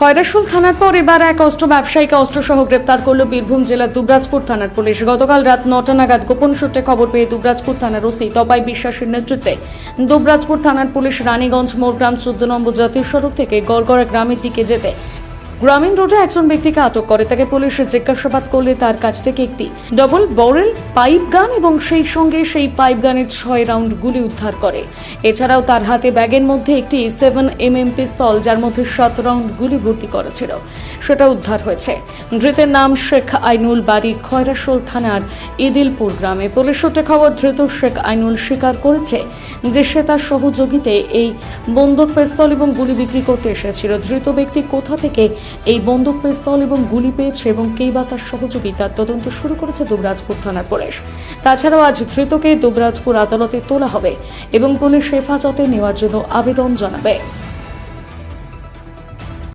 খয়রাশুল থানার পর এবার এক অস্ত্র ব্যবসায়ীকে অস্ত্রসহ গ্রেপ্তার করল বীরভূম জেলার দুবরাজপুর থানার পুলিশ। গতকাল রাত নটা নাগাদ গোপন সূত্রে খবর পেয়ে দুবরাজপুর থানার ওসি তপাই বিশ্বাসের নেতৃত্বে দুবরাজপুর থানার পুলিশ রানীগঞ্জ মোরগ্রাম চোদ্দ নম্বর জাতীয় সড়ক থেকে গড়গড়া গ্রামের দিকে যেতে গ্রামীণ রোডে একজন ব্যক্তিকে আটক করে। তাকে পুলিশে জিজ্ঞাসাবাদ করলে তার কাছ থেকে একটি ডবল বরেল পাইপ গান এবং সেই সঙ্গে সেই পাইপ গানের ছয় রাউন্ড গুলি উদ্ধার করে। এছাড়াও তার হাতে ব্যাগের মধ্যে একটি সেভেন এম এম পিস্তল যার মধ্যে সাত রাউন্ড গুলি ভর্তি করা ছিল সেটা উদ্ধার হয়েছে। ধৃতের নাম শেখ আইনুল, বাড়ি খয়রাসোল থানার ইদিলপুর গ্রামে। পুলিশ সূত্রে খবর, ধৃত শেখ আইনুল স্বীকার করেছে যে সে তার সহযোগিতে এই বন্দুক পিস্তল এবং গুলি বিক্রি করতে এসেছিল। ধৃত ব্যক্তি কোথা থেকে এই বন্দুক পিস্তল এবং গুলি পেয়েছে এবং কেই বা তার সহযোগী তার তদন্ত শুরু করেছে দুবরাজপুর থানার পুলিশ। তাছাড়াও আজ ধৃতকে দুবরাজপুর আদালতে তোলা হবে এবং পুলিশ হেফাজতে নেওয়ার জন্য আবেদন জানাবে।